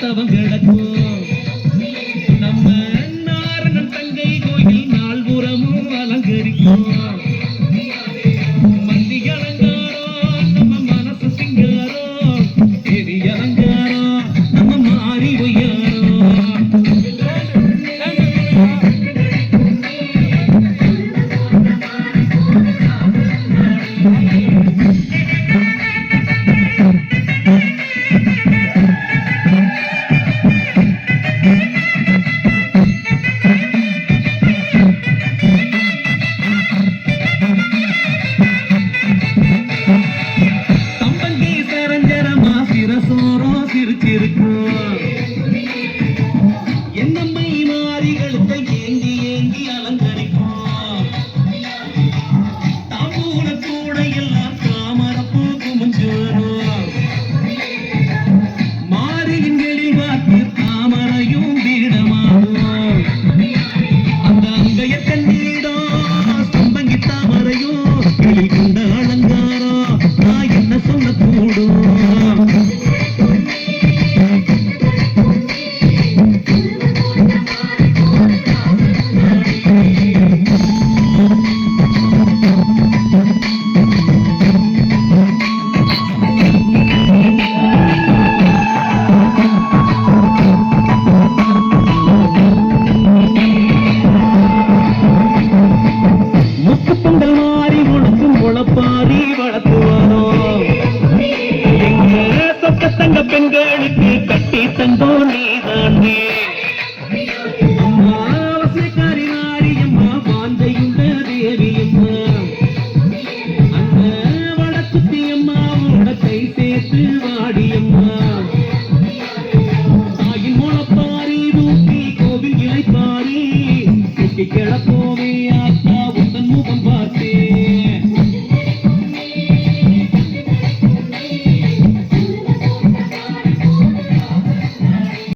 தவம் கிடக்கும். நம்ம நாரணம் தங்கை கோயில் நால்புறமும் அலங்கரிக்கும். மந்தி அலங்காரம் நம்ம மனசு சிங்காரம். எரி அலங்காரம் நம்ம மாறி உயரம். சிரிச்சிருக்கும் கூட்டங்கள் மாறி ஒழுங்கும் உழப்பாரி வளர்த்துவானோ? எங்க சொக்க தங்க பெண்களுக்கு கட்டி தந்தோ நீதான் நீ